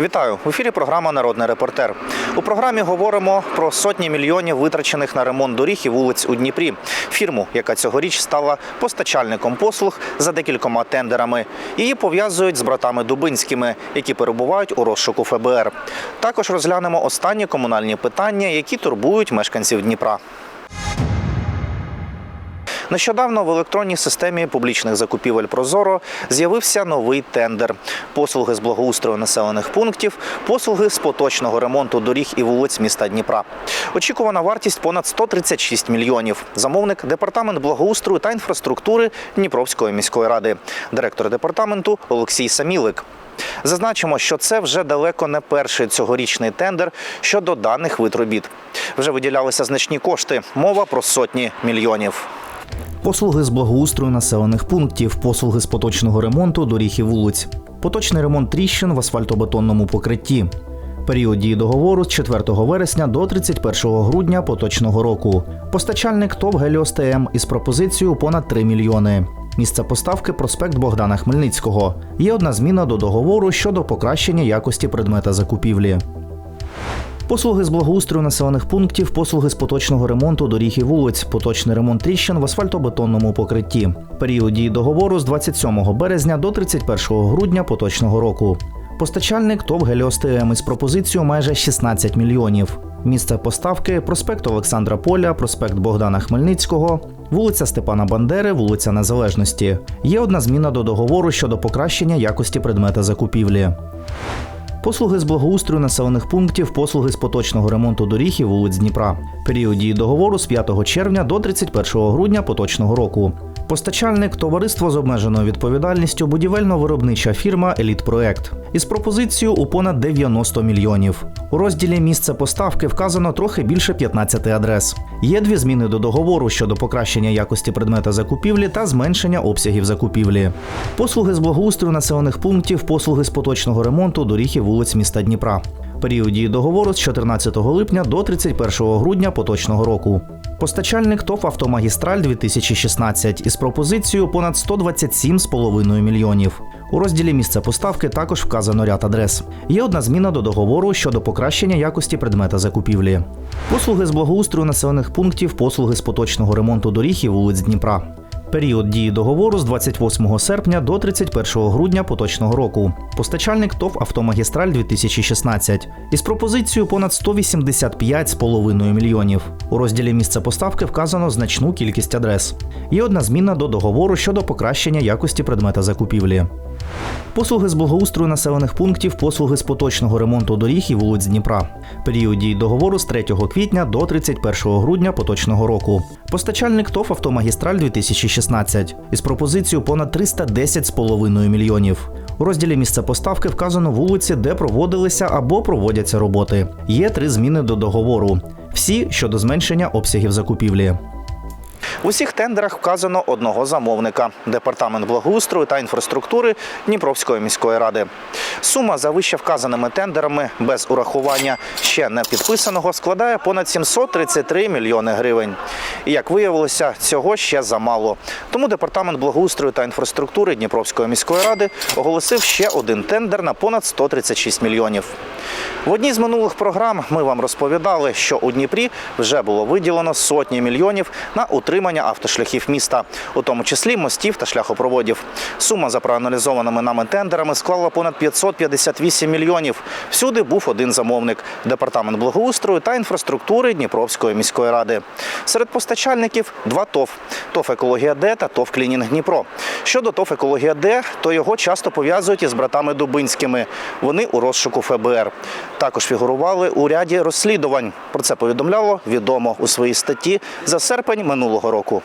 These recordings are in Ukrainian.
Вітаю в ефірі. Програма Народний репортер. У програмі говоримо про сотні мільйонів витрачених на ремонт доріг і вулиць у Дніпрі. Фірму, яка цьогоріч стала постачальником послуг за декількома тендерами. Її пов'язують з братами Дубинськими, які перебувають у розшуку ФБР. Також розглянемо останні комунальні питання, які турбують мешканців Дніпра. Нещодавно в електронній системі публічних закупівель Прозоро з'явився новий тендер: послуги з благоустрою населених пунктів, послуги з поточного ремонту доріг і вулиць міста Дніпра. Очікувана вартість понад 136 мільйонів. Замовник департамент благоустрою та інфраструктури Дніпровської міської ради, директор департаменту Олексій Самілик. Зазначимо, що це вже далеко не перший цьогорічний тендер щодо даних вид робіт. Вже виділялися значні кошти. Мова про сотні мільйонів. Послуги з благоустрою населених пунктів, послуги з поточного ремонту доріг і вулиць, поточний ремонт тріщин в асфальтобетонному покритті. Період дії договору з 4 вересня до 31 грудня поточного року. Постачальник ТОВ «Геліос-ТМ» із пропозицією понад 3 мільйони. Місце поставки проспект Богдана Хмельницького. Є одна зміна до договору щодо покращення якості предмета закупівлі. Послуги з благоустрою населених пунктів, послуги з поточного ремонту доріг і вулиць, поточний ремонт тріщин в асфальтобетонному покритті. Період дії договору з 27 березня до 31 грудня поточного року. Постачальник ТОВ «Геліос-ТМ» із пропозицією майже 16 мільйонів. Місце поставки проспект Олександра Поля, проспект Богдана Хмельницького, вулиця Степана Бандери, вулиця Незалежності. Є одна зміна до договору щодо покращення якості предмета закупівлі. Послуги з благоустрою населених пунктів, послуги з поточного ремонту доріг і вулиць Дніпра. Період дії договору з 5 червня до 31 грудня поточного року. Постачальник товариство з обмеженою відповідальністю будівельно-виробнича фірма Елітпроект із пропозицією у понад 90 мільйонів. У розділі місце поставки вказано трохи більше 15 адрес. Є дві зміни до договору щодо покращення якості предмета закупівлі та зменшення обсягів закупівлі. Послуги з благоустрою населених пунктів, послуги з поточного ремонту доріг і вулиць міста Дніпра. Період дії договору з 14 липня до 31 грудня поточного року. Постачальник ТОВ «Автомагістраль» 2016 із пропозицією понад 127,5 мільйонів. У розділі місце поставки також вказано ряд адрес. Є одна зміна до договору щодо покращення якості предмета закупівлі. Послуги з благоустрою населених пунктів, послуги з поточного ремонту доріг і вулиць Дніпра. Період дії договору з 28 серпня до 31 грудня поточного року. Постачальник ТОВ «Автомагістраль» 2016 із пропозицією понад 185,5 мільйонів. У розділі місце поставки вказано значну кількість адрес. Є одна зміна до договору щодо покращення якості предмета закупівлі. Послуги з благоустрою населених пунктів, послуги з поточного ремонту доріг і вулиць Дніпра. Період дії договору з 3 квітня до 31 грудня поточного року. Постачальник ТОВ «Автомагістраль» 2016 із пропозицією понад 310,5 мільйонів. У розділі місце поставки вказано вулиці, де проводилися або проводяться роботи. Є три зміни до договору. Всі щодо зменшення обсягів закупівлі. У всіх тендерах вказано одного замовника департамент благоустрою та інфраструктури Дніпровської міської ради. Сума за вище вказаними тендерами без урахування ще не підписаного складає понад 733 мільйони гривень. І як виявилося, цього ще замало. Тому департамент благоустрою та інфраструктури Дніпровської міської ради оголосив ще один тендер на понад 136 мільйонів. В одній з минулих програм ми вам розповідали, що у Дніпрі вже було виділено сотні мільйонів на утримання автошляхів міста, у тому числі мостів та шляхопроводів. Сума за проаналізованими нами тендерами склала понад 558 мільйонів. Всюди був один замовник департамент благоустрою та інфраструктури Дніпровської міської ради. Серед постачальників два ТОВ ТОВ Екологія Д та ТОВ Клінінг Дніпро. Щодо ТОВ Екологія Д, то його часто пов'язують із братами Дубинськими. Вони у розшуку ФБР. Також фігурували у ряді розслідувань. Про це повідомляло відомо у своїй статті за серпень минулого року.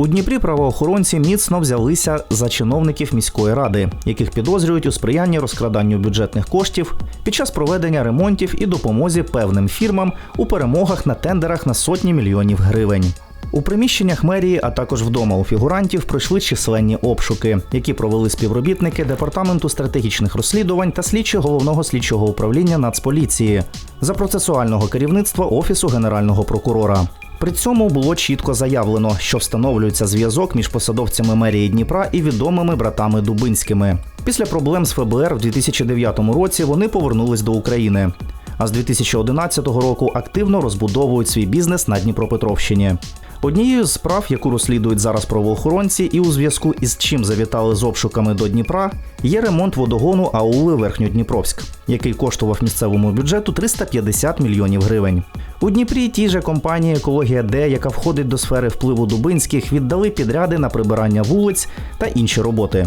У Дніпрі правоохоронці міцно взялися за чиновників міської ради, яких підозрюють у сприянні розкраданню бюджетних коштів під час проведення ремонтів і допомозі певним фірмам у перемогах на тендерах на сотні мільйонів гривень. У приміщеннях мерії, а також вдома у фігурантів пройшли численні обшуки, які провели співробітники департаменту стратегічних розслідувань та слідчі головного слідчого управління Нацполіції за процесуального керівництва офісу генерального прокурора. При цьому було чітко заявлено, що встановлюється зв'язок між посадовцями мерії Дніпра і відомими братами Дубинськими. Після проблем з ФБР в 2009 році вони повернулись до України. А з 2011 року активно розбудовують свій бізнес на Дніпропетровщині. Однією з справ, яку розслідують зараз правоохоронці, і у зв'язку із чим завітали з обшуками до Дніпра, є ремонт водогону аули Верхньодніпровськ, який коштував місцевому бюджету 350 мільйонів гривень. У Дніпрі тій же компанії Екологія Д, яка входить до сфери впливу Дубинських, віддали підряди на прибирання вулиць та інші роботи.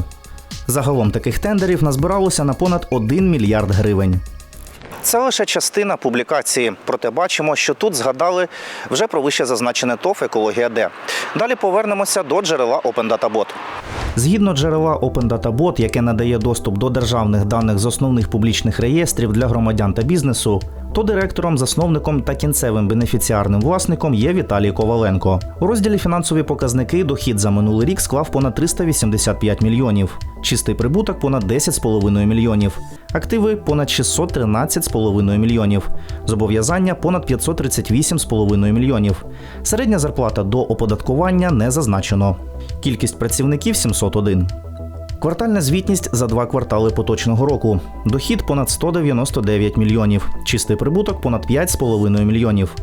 Загалом таких тендерів назбиралося на понад 1 мільярд гривень. Це лише частина публікації. Проте бачимо, що тут згадали вже про вище зазначене ТОВ Екологія Д. Далі повернемося до джерела Open Data Bot. Згідно джерела Open Data Bot, яке надає доступ до державних даних з основних публічних реєстрів для громадян та бізнесу, то директором, засновником та кінцевим бенефіціарним власником є Віталій Коваленко. У розділі фінансові показники дохід за минулий рік склав понад 385 мільйонів, чистий прибуток понад 10,5 мільйонів, активи понад 613,5 мільйонів, зобов'язання понад 538,5 мільйонів. Середня зарплата до оподаткування не зазначено. Кількість працівників 701. Квартальна звітність за два квартали поточного року. Дохід понад 199 мільйонів, чистий прибуток понад 5,5 мільйонів.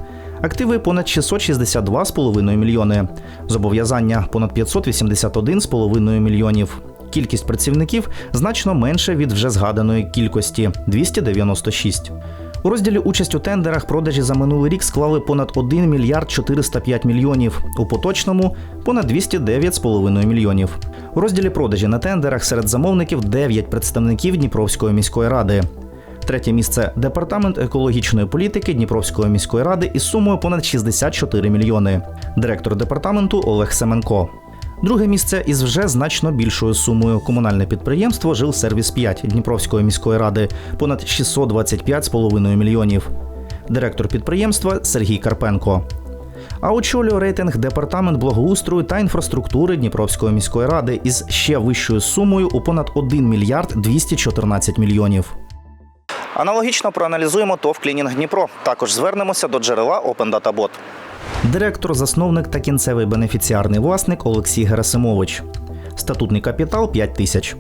Активи понад 662,5 мільйони. Зобов'язання понад 581,5 мільйонів. Кількість працівників значно менше від вже згаданої кількості 296. У розділі участь у тендерах продажі за минулий рік склали понад 1 мільярд 405 мільйонів, у поточному понад 209,5 мільйонів. У розділі продажі на тендерах серед замовників 9 представників Дніпровської міської ради. Третє місце департамент екологічної політики Дніпровської міської ради із сумою понад 64 мільйони. Директор департаменту Олег Семенко. Друге місце із вже значно більшою сумою комунальне підприємство Жилсервіс 5 Дніпровської міської ради понад 625,5 мільйонів. Директор підприємства Сергій Карпенко. А очолює рейтинг департамент благоустрою та інфраструктури Дніпровської міської ради із ще вищою сумою у понад 1 мільярд 214 мільйонів. Аналогічно проаналізуємо ТОВ Клінінг Дніпро. Також звернемося до джерела Open. Директор, засновник та кінцевий бенефіціарний власник Олексій Герасимович. Статутний капітал 5 тисяч.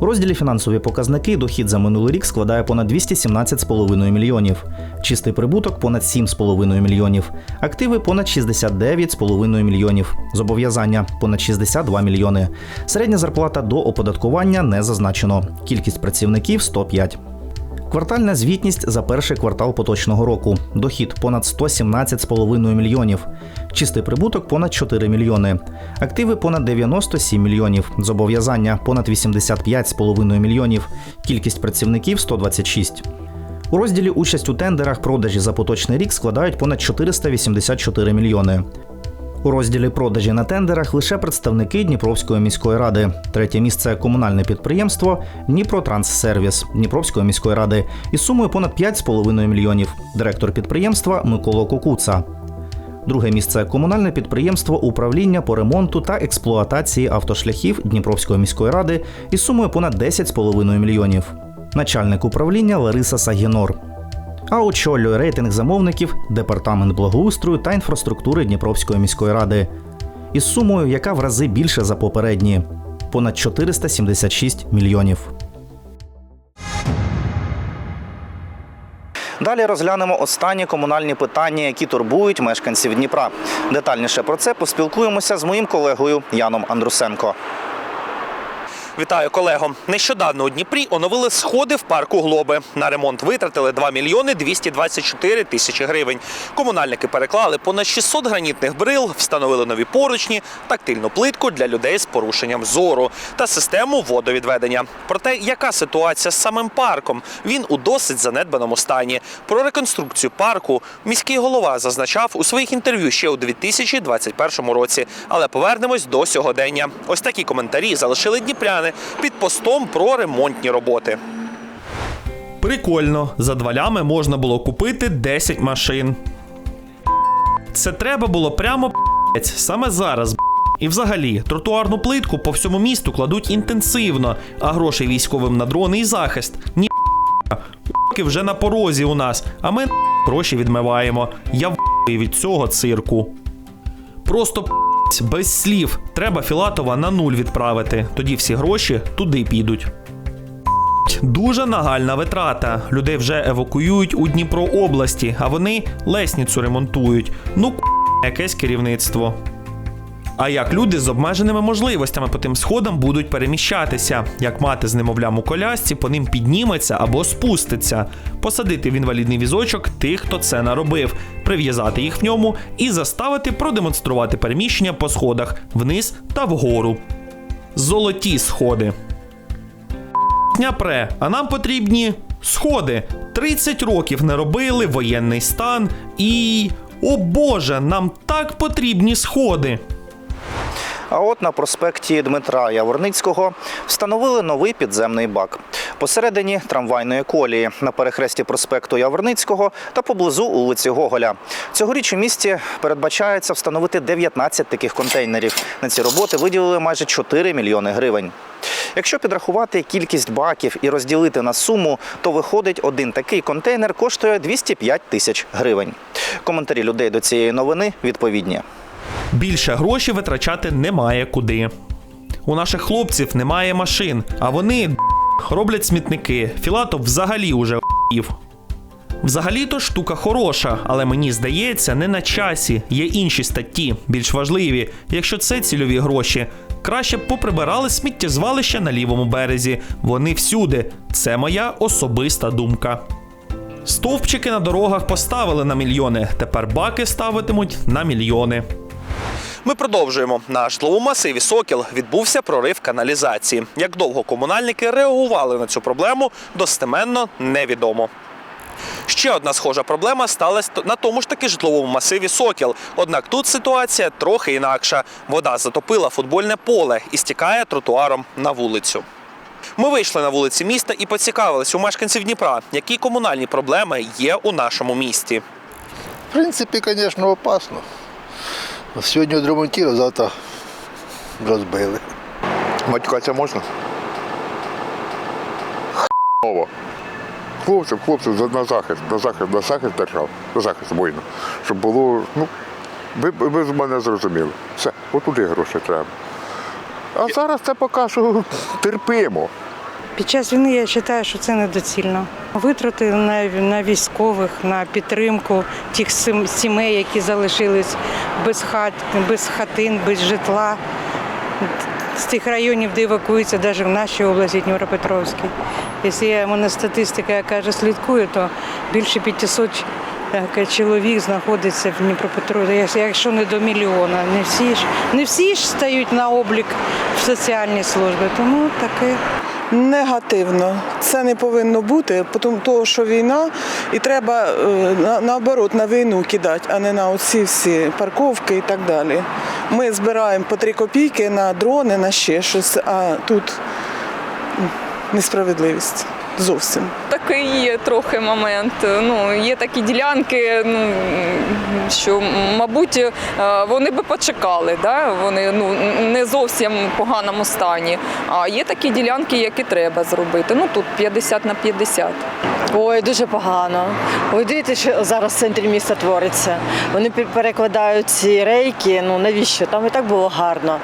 У розділі фінансові показники дохід за минулий рік складає понад 217,5 мільйонів, чистий прибуток понад 7,5 мільйонів, активи понад 69,5 мільйонів, зобов'язання понад 62 мільйони. Середня зарплата до оподаткування не зазначено. Кількість працівників 105. Квартальна звітність за перший квартал поточного року. Дохід понад 117,5 мільйонів. Чистий прибуток понад 4 мільйони. Активи понад 97 мільйонів. Зобов'язання понад 85,5 мільйонів. Кількість працівників 126. У розділі участь у тендерах продажі за поточний рік складають понад 484 мільйони. У розділі продажі на тендерах лише представники Дніпровської міської ради. Третє місце комунальне підприємство Дніпротранссервіс Дніпровської міської ради із сумою понад 5,5 мільйонів. Директор підприємства Микола Кукуца. Друге місце комунальне підприємство управління по ремонту та експлуатації автошляхів Дніпровської міської ради із сумою понад 10,5 мільйонів. Начальник управління Лариса Сагінор. А очолює рейтинг замовників департамент благоустрою та інфраструктури Дніпровської міської ради із сумою, яка в рази більше за попередні понад 476 мільйонів. Далі розглянемо останні комунальні питання, які турбують мешканців Дніпра. Детальніше про це поспілкуємося з моїм колегою Яном Андрусенко. Вітаю колего. Нещодавно у Дніпрі оновили сходи в парку Глоби. На ремонт витратили 2 мільйони 224 тисячі гривень. Комунальники переклали понад 600 гранітних брил, встановили нові поручні, тактильну плитку для людей з порушенням зору та систему водовідведення. Про те, яка ситуація з самим парком, він у досить занедбаному стані. Про реконструкцію парку міський голова зазначав у своїх інтерв'ю ще у 2021 році. Але повернемось до сьогодення. Ось такі коментарі залишили дніпряни під постом про ремонтні роботи. Прикольно, за два лями можна було купити 10 машин. Це треба було прямо саме зараз. І взагалі, тротуарну плитку по всьому місту кладуть інтенсивно, а грошей військовим на дрони і захист. Ні вже на порозі у нас, а ми гроші відмиваємо. Я від цього цирку. Просто без слів. Треба Філатова на нуль відправити. Тоді всі гроші туди підуть. Дуже нагальна витрата. Людей вже евакуюють у Дніпро області, а вони лесницю ремонтують. Ну, якесь керівництво. А як люди з обмеженими можливостями по тим сходам будуть переміщатися? Як мати з немовлям у колясці по ним підніметься або спуститься, посадити в інвалідний візочок тих, хто це наробив, прив'язати їх в ньому і заставити продемонструвати переміщення по сходах вниз та вгору. Золоті сходи. Дня пре, а нам потрібні сходи. 30 років не робили воєнний стан і. О Боже, нам так потрібні сходи. А от на проспекті Дмитра Яворницького встановили новий підземний бак. Посередині трамвайної колії на перехресті проспекту Яворницького та поблизу вулиці Гоголя. Цьогоріч у місті передбачається встановити 19 таких контейнерів. На ці роботи виділили майже 4 мільйони гривень. Якщо підрахувати кількість баків і розділити на суму, то виходить один такий контейнер коштує 205 тисяч гривень. Коментарі людей до цієї новини відповідні. Більше грошей витрачати немає куди. У наших хлопців немає машин, а вони роблять смітники. Філатов взагалі уже ***ів. Взагалі-то штука хороша, але мені здається, не на часі. Є інші статті, більш важливі. Якщо це цільові гроші, краще б поприбирали сміттєзвалища на лівому березі. Вони всюди. Це моя особиста думка. Стовпчики на дорогах поставили на мільйони. Тепер баки ставитимуть на мільйони. Ми продовжуємо. На житловому масиві Сокіл відбувся прорив каналізації. Як довго комунальники реагували на цю проблему, достеменно невідомо. Ще одна схожа проблема сталася на тому ж таки житловому масиві Сокіл. Однак тут ситуація трохи інакша. Вода затопила футбольне поле і стікає тротуаром на вулицю. Ми вийшли на вулиці міста і поцікавились у мешканців Дніпра, які комунальні проблеми є у нашому місті. В принципе, конечно, опасно. Сьогодні відремонтували, завтра розбили. Матюкатися можна? Хова. Хлопців, хлопців на захист, на захист, на захист держав, на захист воїна. Щоб було, ну, ви, ви з мене зрозуміли. Все, отуди гроші треба. А зараз це поки що терпимо. Під час війни я вважаю, що це недоцільно. Витрати на, на військових, на підтримку тих сімей, які залишились без хат, без хатин, без житла. З тих районів, де евакуюються, навіть в нашій області, Дніпропетровській. Якщо я мене статистика, яка вже слідкує, то більше 500 е, чоловік знаходиться в Дніпропетровській, Якщо- не до мільйона. Не всі ж не всі ж стають на облік в соціальні служби, тому таке. Негативно. Це не повинно бути, тому що війна, і треба е, на- наоборот на війну кидати, а не на оці всі парковки і так далі. Ми збираємо по три копійки на дрони, на ще щось, а тут несправедливість зовсім. Є трохи момент. Ну, є такі ділянки, ну, що, мабуть, е, вони би почекали, да? вони ну, не зовсім в поганому стані. А є такі ділянки, які треба зробити. Ну, тут 50 на 50. Ой, дуже погано. Ви дивіться, що зараз в центрі міста твориться. Вони перекладають ці рейки. Ну навіщо? Там і так було гарно.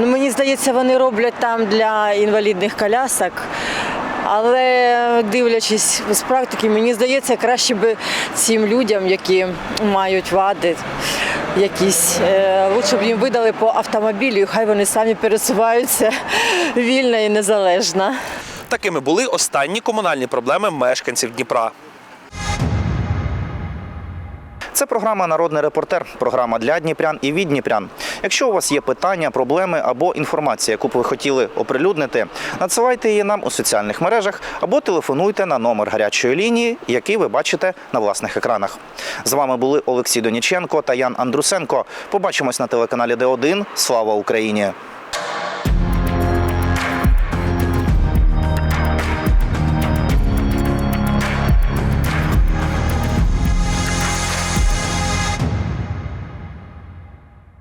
Ну мені здається, вони роблять там для інвалідних колясок. Але дивлячись з практики, мені здається, краще би цим людям, які мають вади, якісь е, лучше б їм видали по автомобілю, хай вони самі пересуваються вільно і незалежно. Такими були останні комунальні проблеми мешканців Дніпра. Це програма Народний репортер, програма для дніпрян і від дніпрян. Якщо у вас є питання, проблеми або інформація, яку б ви хотіли оприлюднити, надсилайте її нам у соціальних мережах або телефонуйте на номер гарячої лінії, який ви бачите на власних екранах. З вами були Олексій Доніченко та Ян Андрусенко. Побачимось на телеканалі Д1. Слава Україні!